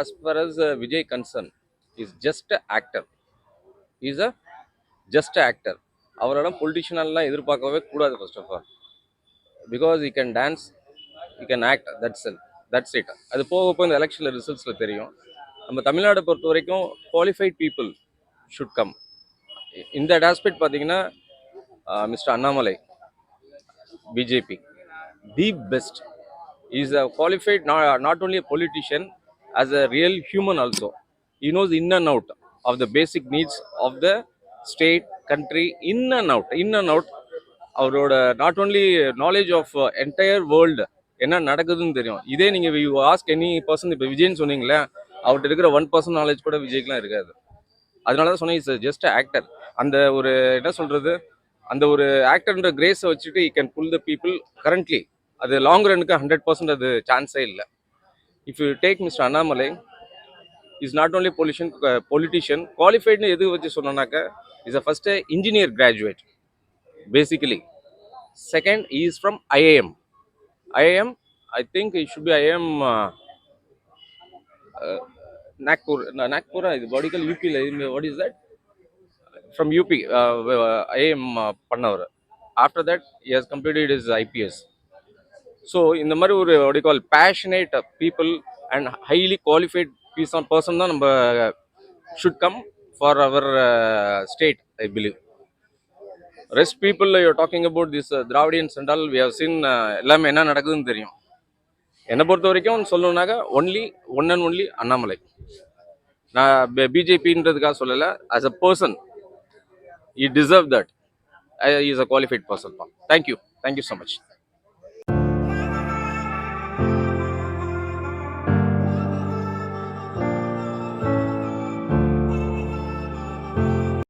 as far as uh, Vijay concerned, is just an actor. He's a just an actor. அவரோட பொலிட்டிஷியனெல்லாம் எதிர்பார்க்கவே கூடாது first of all because he can dance he can act that's all that's it அது போக போக இந்த எலெக்ஷனில் ரிசல்ட்ஸில் தெரியும். நம்ம தமிழ்நாடை பொறுத்த வரைக்கும் குவாலிஃபைட் பீப்புள் ஷுட் கம் இந்த ஆஸ்பெக்ட் பார்த்தீங்கன்னா mister Annamalai BJP the best is a qualified not only politician as a real human also. He knows in and out of the basic needs of the state country in and out in and out. அவரோட not only knowledge of entire world என்ன நடக்குதுன்னு தெரியும். இதே நீங்கள் you ask any person இப்போ விஜய்னு சொன்னீங்களே அவர்கிட்ட இருக்கிற ஒன் பர்சன்ட் நாலேஜ் கூட விஜய்க்குலாம் இருக்காது. அதனால தான் சொன்னேன் இஸ் ஜஸ்ட் ஆக்டர் அந்த ஒரு என்ன சொல்கிறது அந்த ஒரு ஆக்டர்ன்ற கிரேஸை வச்சுட்டு ஈ can pull the people currently அது லாங் ரனுக்கு ஹண்ட்ரட் பர்சன்ட் அது சான்ஸே இல்லை. if you take mister Annamalai is not only politician politician குவாலிஃபைட்னு எது வச்சு சொன்னோன்னாக்க is a first engineer graduate basically second is from IIM IIM I think it should be IIM Nagpur நாக்பூரா இது வடிக்கல் யூபியில் what is that from UP IIM பண்ணவர் after that he has completed his IPS so இந்த மாதிரி ஒரு வடிகால் passionate people and highly qualified piece on person தான் நம்ம should come for our state I believe rest people you talking about this Dravidians என்றால் we have seen எல்லாமே என்ன நடக்குதுன்னு தெரியும். என்னை பொறுத்த வரைக்கும் சொல்லணுன்னாக்கா only one and only Annamalai நான் பிஜேபின்றதுக்காக சொல்லலை as a person I deserve that is a qualified person thank you thank you so much